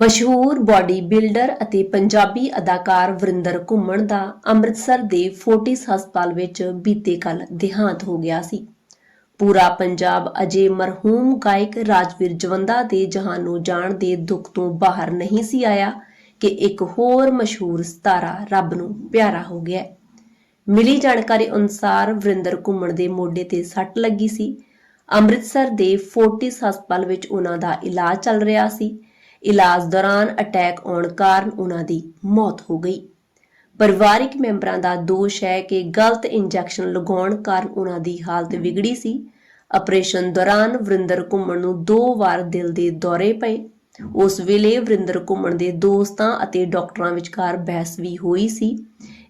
ਮਸ਼ਹੂਰ body builder ਅਤੇ ਪੰਜਾਬੀ ਅਦਾਕਾਰ ਵਰਿੰਦਰ ਘੁੰਮਣ ਦਾ ਅੰਮ੍ਰਿਤਸਰ ਦੇ ਫੋਰਟਿਸ ਹਸਪਤਾਲ ਵਿੱਚ ਬੀਤੇ ਕੱਲ ਦੇਹਾਂਤ ਹੋ ਗਿਆ ਸੀ। ਪੂਰਾ ਪੰਜਾਬ ਅਜੇ ਮਰਹੂਮ ਗਾਇਕ ਰਾਜਵੀਰ ਜਵੰਦਾ ਦੇ ਜਹਾਨ ਨੂੰ ਜਾਣ ਦੇ ਦੁੱਖ ਤੋਂ ਬਾਹਰ ਨਹੀਂ ਸੀ ਆਇਆ ਕਿ ਇੱਕ ਹੋਰ ਮਸ਼ਹੂਰ ਸਿਤਾਰਾ ਰੱਬ ਨੂੰ ਪਿਆਰਾ ਹੋ ਗਿਆ ਮਿਲੀ ਜਾਣਕਾਰੀ ਅਨੁਸਾਰ ਵਰਿੰਦਰ ਘੁੰਮਣ ਦੇ ਮੋਢੇ ਤੇ ਸੱਟ ਲੱਗੀ ਸੀ। ਅੰਮ੍ਰਿਤਸਰ ਦੇ ਫੋਰਟਿਸ ਹਸਪਤਾਲ ਵਿੱਚ ਉਹਨਾਂ ਦਾ ਇਲਾਜ ਚੱਲ ਰਿਹਾ ਸੀ। ਇਲਾਜ ਦੌਰਾਨ ਅਟੈਕ ਆਉਣ ਕਾਰਨ ਉਹਨਾਂ ਦੀ ਮੌਤ ਹੋ ਗਈ। ਪਰਿਵਾਰਿਕ ਮੈਂਬਰਾਂ ਦਾ ਦੋਸ਼ ਹੈ ਕਿ ਗਲਤ ਇੰਜੈਕਸ਼ਨ ਲਗਾਉਣ ਕਾਰਨ ਉਹਨਾਂ ਦੀ ਹਾਲਤ ਵਿਗੜੀ ਸੀ। ਆਪਰੇਸ਼ਨ ਦੌਰਾਨ ਵਰਿੰਦਰ ਘੁੰਮਣ ਨੂੰ ਦੋ ਵਾਰ ਦਿਲ ਦੇ ਦੌਰੇ ਪਏ। ਉਸ ਵੇਲੇ ਵਰਿੰਦਰ ਘੁੰਮਣ ਦੇ ਦੋਸਤਾਂ ਅਤੇ ਡਾਕਟਰਾਂ ਵਿਚਕਾਰ ਬਹਿਸ ਵੀ ਹੋਈ ਸੀ।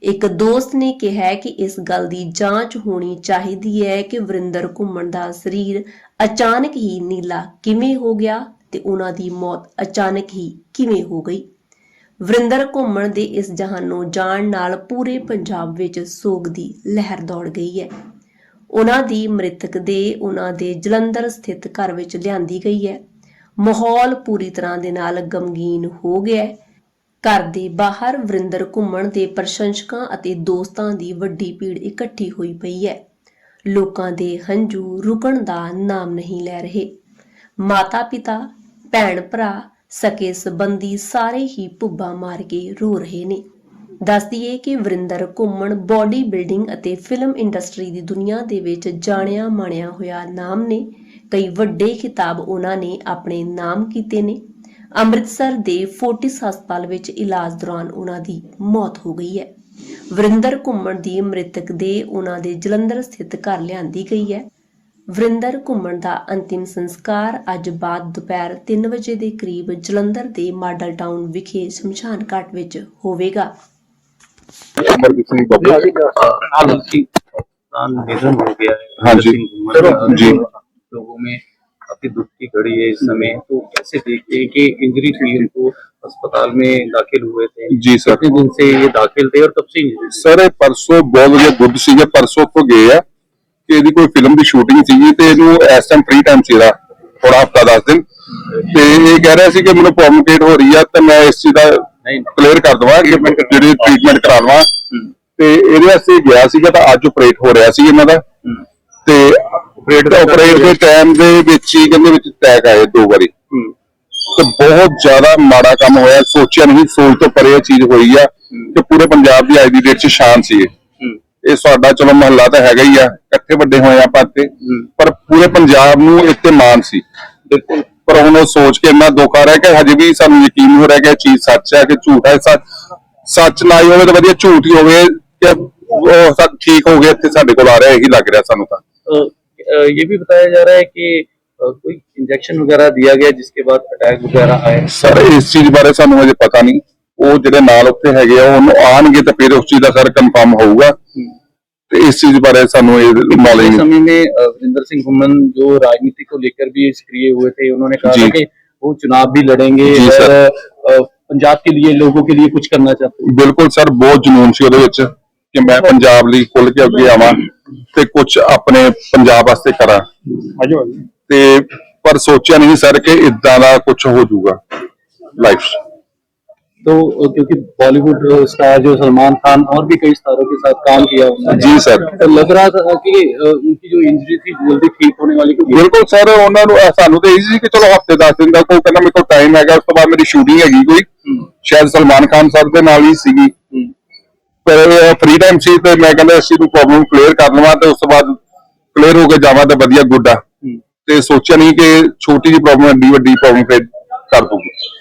ਇੱਕ ਦੋਸਤ ਨੇ ਕਿਹਾ ਕਿ ਇਸ ਗੱਲ ਦੀ ਜਾਂਚ ਹੋਣੀ ਚਾਹੀਦੀ ਹੈ ਕਿ ਵਰਿੰਦਰ ਘੁੰਮਣ ਦਾ ਸਰੀਰ ਅਚਾਨਕ ਹੀ ਨੀਲਾ ਕਿਵੇਂ ਹੋ ਗਿਆ। ਤੇ ਉਹਨਾਂ ਦੀ ਮੌਤ ਅਚਾਨਕ ਹੀ ਕਿਵੇਂ ਹੋ ਗਈ? ਵਰਿੰਦਰ ਘੁੰਮਣ ਦੇ ਇਸ ਜਹਾਨ ਨੂੰ ਜਾਣ ਨਾਲ ਪੂਰੇ ਪੰਜਾਬ ਵਿੱਚ ਸੋਗ ਦੀ ਲਹਿਰ ਦੌੜ ਗਈ ਹੈ। ਉਹਨਾਂ ਦੀ ਮ੍ਰਿਤਕ ਦੇ ਉਹਨਾਂ ਦੇ ਜਲੰਧਰ ਸਥਿਤ ਘਰ ਵਿੱਚ ਲਿਆਂਦੀ ਗਈ ਹੈ। ਮਾਹੌਲ ਪੂਰੀ ਤਰ੍ਹਾਂ ਦੇ ਨਾਲ ਗਮਗੀਨ ਹੋ ਗਿਆ ਹੈ। ਘਰ ਦੇ ਬਾਹਰ ਵਰਿੰਦਰ ਘੁੰਮਣ ਦੇ ਪ੍ਰਸ਼ੰਸਕਾਂ ਅਤੇ ਦੋਸਤਾਂ ਦੀ ਵੱਡੀ ਭੀੜ ਇਕੱਠੀ ਹੋਈ ਪਈ ਹੈ। ਲੋਕਾਂ ਦੇ ਹੰਝੂ ਰੁਕਣ ਦਾ ਨਾਮ ਨਹੀਂ ਲੈ ਰਹੇ। ਮਾਤਾ ਪਿਤਾ ਭੈਣ ਭਰਾ ਸਕੇ ਸਬੰਧੀ ਸਾਰੇ ਹੀ ਭੁੱਬਾ ਮਾਰ ਕੇ ਰੋ ਰਹੇ ਨੇ। ਦੱਸਦੀਏ ਕਿ ਵਰਿੰਦਰ ਘੁੰਮਣ ਬਾਡੀ ਬਿਲਡਿੰਗ ਅਤੇ ਫਿਲਮ ਇੰਡਸਟਰੀ ਦੀ ਦੁਨੀਆ ਦੇ ਵਿੱਚ ਜਾਣਿਆ ਮਾਣਿਆ ਹੋਇਆ ਨਾਮ ਨੇ। ਕਈ ਵੱਡੇ ਖਿਤਾਬ ਉਹਨਾਂ ਨੇ ਆਪਣੇ ਨਾਮ ਕੀਤੇ ਨੇ। ਅੰਮ੍ਰਿਤਸਰ ਦੇ ਫੋਰਟਿਸ ਹਸਪਤਾਲ ਵਿੱਚ ਇਲਾਜ ਦੌਰਾਨ ਉਹਨਾਂ ਦੀ ਮੌਤ ਹੋ ਗਈ ਹੈ। ਵਰਿੰਦਰ ਘੁੰਮਣ ਦੀ ਮ੍ਰਿਤਕ ਦੇ ਉਹਨਾਂ ਦੇ ਜਲੰਧਰ ਸਥਿਤ ਘਰ ਲਿਆਂਦੀ ਗਈ ਹੈ। ਵਰਿੰਦਰ ਘੁੰਮਣ ਦਾ ਅੰਤਿਮ ਸੰਸਕਾਰ ਅੱਜ ਬਾਅਦ ਦੁਪਹਿਰ 3 ਵਜੇ ਦੇ ਕਰੀਬ ਜਲੰਧਰ ਦੇ ਮਾਡਲ ਟਾਊਨ ਵਿਖੇ ਸ਼ਮਸ਼ਾਨ ਘਾਟ ਵਿੱਚ ਹੋਵੇਗਾ ਅਮਰਦੀਪ ਸਿੰਘ ਬੱਬੂ आलसी दान निधन हो गया है हाँ जी। सिंह घुमन का। जी। लोगों में काफी दुख की घड़ी है इस समय तो कैसे देखते हैं कि इंजरी हुई उनको अस्पताल में दाखिल हुए थे जी सर कितने दिन से ये दाखिल थे और कब से इंजरी ਸਰ ਇਹ ਪਰਸੋਂ ਬਹੁਤ ਵਧੀਆ ਗੁੱਡ ਸੀਗੇ ਪਰਸੋਂ ਤੋਂ ਗਏ ਆ ਕਿ ਇਹਦੀ ਕੋਈ ਫਿਲਮ ਦੀ ਸ਼ੂਟਿੰਗ ਸੀਗੀ ਤੇ ਇਹਨੂੰ ਇਸ ਟਾਈਮ ਫ੍ਰੀ ਟਾਈਮ ਸੀਗਾ ਥੋੜਾ ਹਫਤਾ 10 ਦਿਨ। ਤੇ ਇਹ ਕਹਿ ਰਿਹਾ ਸੀ ਕਿ ਮੈਨੂੰ ਪ੍ਰੋਬਲਮ ਹੋ ਰਹੀ ਆ ਤੇ ਮੈਂ ਇਸ ਚੀਜ਼ ਦਾ ਕਲੀਅਰ ਕਰ ਦਵਾਂ ਕਿ ਮੈਂ ਜਿਹੜੀ ਟ੍ਰੀਟਮੈਂਟ ਕਰਾਵਾਂ ਤੇ ਇਹਦੇ ਵਾਸਤੇ ਗਿਆ ਸੀਗਾ ਤਾਂ ਅੱਜ ਆਪਰੇਟ ਹੋ ਰਿਹਾ ਸੀ ਇਹਨਾਂ ਦਾ। ਤੇ ਆਪਰੇਟ ਦਾ ਆਪਰੇਟ ਦੇ ਟਾਈਮ ਦੇ ਵਿੱਚ ਹੀ ਕਹਿੰਦੇ ਵਿੱਚ ਟੈਕ ਆਏ ਦੋ ਵਾਰੀ। ਤੇ ਬਹੁਤ ਜ਼ਿਆਦਾ ਮਾੜਾ ਕੰਮ ਹੋਇਆ। ਸੋਚਿਆ ਨਹੀਂ ਸੋਚ ਤੋਂ ਪਰੇ ਚੀਜ਼ ਹੋਈ ਆ। ਤੇ ਪੂਰੇ ਪੰਜਾਬ ਦੀ ਅੱਜ ਦੀ ਡੇਟ 'ਚ ਸ਼ਾਨ ਸੀ ਇਹ हम्म, ਇਹ ਸਾਡਾ ਚਲੋ ਮਹੱਲਾ ਤਾਂ ਹੈਗਾ ਹੀ ਆ ਇਕੱਠੇ ਵੱਡੇ ਹੋਏ ਆਪਾਂ ਇੱਥੇ ਪਰ ਪੂਰੇ ਪੰਜਾਬ ਨੂੰ ਇੱਥੇ ਮਾਣ ਸੀ बिल्कुल ਪਰ ਹੁਣ ਉਹ ਸੋਚ ਕੇ ਇੰਨਾ ਦੁੱਖ ਆ ਰਿਹਾ ਕਿ ਹਜੇ ਵੀ ਸਾਨੂੰ ਯਕੀਨ ਨਹੀਂ ਹੋ ਰਿਹਾ ਕਿ ਇਹ ਚੀਜ਼ ਸੱਚ ਹੈ ਕਿ ਝੂਠ ਹੈ ਸੱਚ ਸੱਚ ਨਾ ਹੀ ਹੋਵੇ ਤਾਂ ਵਧੀਆ ਝੂਠ ਹੀ ਹੋਵੇ ਕਿ ਉਹ ਸਭ ਠੀਕ ਹੋ ਗਿਆ ਇੱਥੇ ਸਾਡੇ ਕੋਲ ਆ ਰਿਹਾ ਇਹੀ ਲੱਗ ਰਿਹਾ ਸਾਨੂੰ ਤਾਂ अ, अ, ये भी बताया जा रहा है कि अ, कोई इंजेक्शन वगैरह दिया गया जिसके बाद अटैक वगैरह आए ਸਰ ਇਸ ਚੀਜ਼ ਬਾਰੇ ਸਾਨੂੰ ਹਜੇ ਪਤਾ ਨਹੀਂ ਉਹ ਜਿਹੜੇ ਨਾਲ ਉੱਥੇ ਹੈਗੇ ਆ ਉਹਨੂੰ ਆਣਗੇ ਤਾਂ ਫਿਰ ਉਸ ਚੀਜ਼ ਦਾ ਸਰ ਕੰਫਰਮ ਹੋਊਗਾ ਤੇ ਇਸ ਚੀਜ਼ ਬਾਰੇ ਸਾਨੂੰ ਇਹ पिछले ਨੌਲੇਜ ਨਹੀਂ समय में अ, वीरेंद्र सिंह घुमन जो राजनीति को लेकर भी सक्रिय हुए थे उन्होंने कहा जी। था कि वो चुनाव भी लड़ेंगे जी, और सर। अ, पंजाब के लिए लोगों के लिए कुछ करना चाहते हैं ਬਿਲਕੁਲ ਸਰ ਬਹੁਤ ਜਨੂਨ ਸੀ ਉਹਦੇ ਵਿੱਚ ਕਿ ਮੈਂ ਪੰਜਾਬ ਲਈ ਖੁੱਲ ਕੇ ਅੱਗੇ ਆਵਾਂ ਤੇ ਕੁਝ ਆਪਣੇ ਪੰਜਾਬ ਵਾਸਤੇ ਕਰਾਂ ਤੇ ਪਰ ਸੋਚਿਆ ਨਹੀਂ ਸਰ ਕਿ ਇਦਾਂ ਦਾ ਕੁਝ ਹੋ ਜਾਊਗਾ ਲਾਈਫ 'ਚ तो अ, क्योंकि बॉलीवुड स्टार जो सलमान खान और भी कई स्टारों के साथ काम किया उन्होंने जी सर तो लग रहा था कि अ, उनकी जो इंजरी थी जल्दी ठीक होने वाली क्योंकि ਬਿਲਕੁਲ ਸਰ ਉਹਨਾਂ ਨੂੰ ਅਹ ਸਾਨੂੰ ਤਾਂ ਇਹ ਸੀ ਕਿ ਚਲੋ ਹਫਤੇ 10 ਦਿਨ ਦਾ ਕੋਈ ਕਹਿੰਦਾ ਮੇਰੇ ਕੋਲ ਟਾਈਮ ਹੈਗਾ ਉਸ ਤੋਂ ਬਾਅਦ ਮੇਰੀ ਸ਼ੂਟਿੰਗ ਹੈਗੀ ਕੋਈ ਸ਼ਾਇਦ ਸਲਮਾਨ ਖਾਨ ਸਰ ਦੇ ਨਾਲ ਹੀ ਸੀਗੀ हम्म, ਪਰ ਫ੍ਰੀ ਟਾਈਮ ਸੀ ਤੇ ਮੈਂ ਕਹਿੰਦਾ ਅਸੀਂ ਨੂੰ ਪ੍ਰੋਬਲਮ ਕਲੀਅਰ ਕਰ ਲਵਾਂ ਤੇ ਉਸ ਤੋਂ ਬਾਅਦ ਕਲੀਅਰ ਹੋ ਕੇ ਜਾਵਾਂ ਤਾਂ ਵਧੀਆ ਗੁੱਡ ਆ हम्म। ਤੇ ਸੋਚਿਆ ਨਹੀਂ ਕਿ ਛੋਟੀ ਜਿਹੀ ਪ੍ਰੋਬਲਮ ਐਡੀ ਵੱਡੀ ਪ੍ਰੋਬਲਮ ਫੇਰ ਕਰ ਦੂਗੀ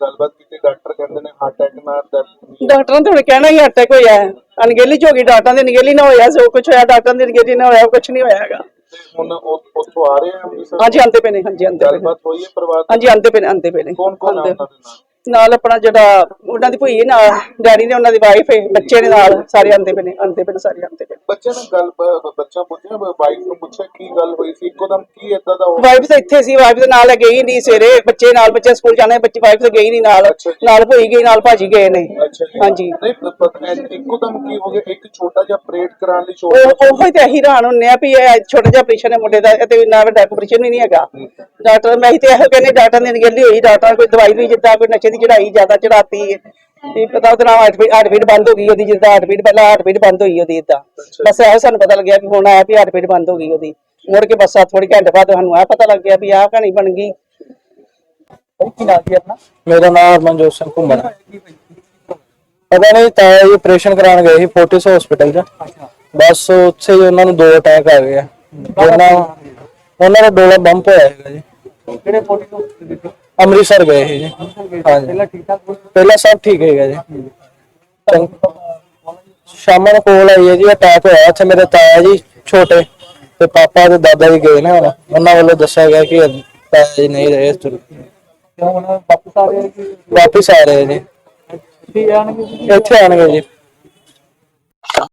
ਗੱਲਬਾਤ ਕੀਤੀ ਡਾਕਟਰ ਕਹਿੰਦੇ ਨੇ ਹਾਰਟ ਅਟੈਕ ਨਾਲ death ਡਾਕਟਰਾਂ ਨੇ ਹੁਣ ਕਹਿਣਾ ਹੀ ਅਟੈਕ ਹੋਇਆ ਹੈ। ਅਣਗਹਿਲੀ ਚ ਹੋ ਗਈ ਡਾਕਟਰਾਂ ਦੀ ਅਣਗਹਿਲੀ ਨਾ ਹੋਇਆ ਸੋ ਕੁਝ ਹੋਇਆ ਡਾਕਟਰਾਂ ਦੀ ਅਣਗਹਿਲੀ ਨਾ ਹੋਇਆ ਕੁਝ ਨਹੀਂ ਹੋਇਆ ਹੈਗਾ। ਤੇ ਹੁਣ ਉਹ- ਉੱਥੋਂ ਆ ਰਹੇ ਆ ਅੰਮ੍ਰਿਤਸਰ? ਹਾਂਜੀ ਆਂਦੇ ਪਏ ਨੇ ਹਾਂਜੀ ਆਂਦੇ ਪਏ ਨੇ। ਗੱਲਬਾਤ ਹੋਈ ਹੈ ਪਰਿਵਾਰ ਹਾਂਜੀ ਆਂਦੇ ਪਏ ਨੇ ਆਂਦੇ ਪਏ ਨੇ। ਕੌਣ ਕੌਣ ਆ ਆਉਂਦੇ- ਦੇ ਨਾਲ ਨਾਲ ਆਪਣਾ ਜਿਹੜਾ ਉਹਨਾਂ ਦੀ ਭੂਈ ਨਾਲ ਡੈਡੀ ਨੇ ਉਹਨਾਂ ਦੀ ਵਾਈਫ ਹੈ ਬੱਚੇ ਨੇ ਨਾਲ ਸਾਰੇ ਆਂਦੇ ਪਏ ਨੇ ਆਂਦੇ ਪਏ ਨੇ ਸਾਰੇ ਆਂਦੇ ਪਏ ਬੱਚੇ ਨੇ ਗੱਲ ਬ- ਬੱਚਾ ਪੁੱਛਿਆ ਵਾਈਫ ਨੂੰ ਪੁੱਛਿਆ ਕੀ ਗੱਲ ਹੋਈ ਸੀ ਇੱਕੋ ਦਮ ਕੀ ਏਦਾਂ ਦਾ ਹੋ ਵਾਈਫ ਤਾਂ ਇੱਥੇ ਸੀ ਵਾਈਫ ਦੇ ਨਾਲ ਗਈ ਨਹੀਂ ਸਵੇਰੇ ਬੱਚੇ ਨਾਲ ਬੱਚੇ ਸਕੂਲ ਜਾਣੇ ਬੱਚੀ ਵਾਈਫ ਤਾਂ ਗਈ ਨਹੀਂ ਨਾਲ ਅੱਛਾ ਜੀ। ਨਾਲ ਭੂਈ ਗਈ ਨਾਲ ਭਾਜੀ ਗਏ ਨੇ। ਅੱਛਾ ਜੀ। ਹਾਂਜੀ। ਨਹੀਂ ਪ- ਐ- ਇੱਕੋ ਦਮ ਕੀ ਹੋ ਗਿਆ? ਇੱਕ ਛੋਟਾ ਜਿਹਾ ਆਪਰੇਟ ਕਰਾਉਣ ਲਈ ਛੋੜ ਉਹ ਉਹ ਹੀ ਤੇ ਅਸੀਂ ਹੈਰਾਨ ਹੁੰਨੇ ਆ ਵੀ ਇਹ ਛੋਟਾ ਜਿਹਾ ਆਪਰੇਸ਼ਨ ਹੈ ਮੁੰਡੇ ਦਾ ਤੇ ਇੰਨਾ ਵੱਡਾ ਆਪਰੇਸ਼ਨ ਵੀ ਨਹੀਂ ਹੈਗਾ। ਡਾਕਟਰ ਮੈਂ ਹੀ ਤੇ ਇਹੋ ਕਹਿੰਦੇ ਡਾਕਟਰ ਨੇ ਨਿਗਲੀ ਹੋਈ ਡਾਕਟਰ ਕੋਈ ਦਵਾਈ ਵੀ ਜਿੱਦਾਂ ਕੋਈ ਨਸ਼ੇ ਦੀ ਚੜਾਈ ਜ਼ਿਆਦਾ ਚੜਾਤੀ ਹੈ। ਇਹ ਪਤਾ ਉਹਦਾ ਨਾਮ ਹਾਰਟਬੀਟ ਬੰਦ ਹੋ ਗਈ ਉਹਦੀ ਜਿੱਦਾਂ ਹਾਰਟਬੀਟ ਪਹਿਲਾਂ ਹਾਰਟਬੀਟ ਬੰਦ ਹੋਈ ਉਹਦੀ ਇਦਾਂ ਬਸ ਇਹੋ ਸਾਨੂੰ ਪਤਾ ਲੱਗਿਆ ਵੀ ਹੁਣ ਆਇਆ ਵੀ ਹਾਰਟਬੀਟ ਬੰਦ ਹੋ ਗਈ ਉਹਦੀ। ਮੁੜ ਕੇ ਬਸ ਥੋੜੀ ਘੰਟੇ ਬਾਅਦ ਸਾਨੂੰ ਆ ਪਤਾ ਲੱਗ ਗਿਆ ਵੀ ਆਹ ਕਹਾਣੀ ਬਣ ਗਈ। ਮੇਰਾ ਨਾਮ ਅਰਮਨਜੋਤ ਸਿੰਘ ਘੁੰਮਣ। ਪਤਾ ਨਹੀਂ ਤਾਂ ਇਹ ਆਪਰੇਸ਼ਨ ਕਰਾਉਣ ਗਏ ਸੀ ਫੋਰਟਿਸ ਹਸਪੀਟਲ 'ਚ। ਬਸ ਉੱਥੇ ਹੀ ਉਹਨਾਂ ਨੂੰ ਦੋ ਅਟੈਕ ਆ ਗਏ ਆ। ਉਹਨਾਂ ਉਹਨਾਂ ਦਾ ਡੋਲਾ ਬੰਪ ਹੋਇਆ ਹੈਗਾ ਜੀ। ਕਿਹੜੇ ਅੰਮ੍ਰਿਤਸਰ ਗਏ ਸੀ ਜੀ। ਹਾਂਜੀ। ਪਹਿਲਾਂ ਠੀਕ ਠਾਕ ਬੋਲ ਪਹਿਲਾਂ ਸਭ ਠੀਕ ਹੈਗਾ ਜੀ। ਚੰਗ- ਸ਼ਾਮਾਂ ਨੂੰ ਕੋਲ ਆਈ ਹੈ ਜੀ ਅਟੈਕ ਹੋਇਆ ਇੱਥੇ ਮੇਰੇ ਤਾਇਆ ਜੀ ਛੋਟੇ ਤੇ ਪਾਪਾ ਤੇ ਦਾਦਾ ਜੀ ਗਏ ਨੇ ਹੁਣ। ਉਹਨਾਂ ਵੱਲੋਂ ਦੱਸਿਆ ਗਿਆ ਕਿ ਤਾਇਆ ਜੀ ਨਹੀਂ ਰਹੇ ਇਸ ਤੋਂ ਕਿਉਂ ਹੁਣ ਵਾਪਸ ਆ ਰਹੇ ਕਿ ਵਾਪਿਸ ਆ ਰਹੇ ਜੀ। ਕੀ ਆਣਗੇ ਇੱਥੇ ਆਣਗੇ ਜੀ।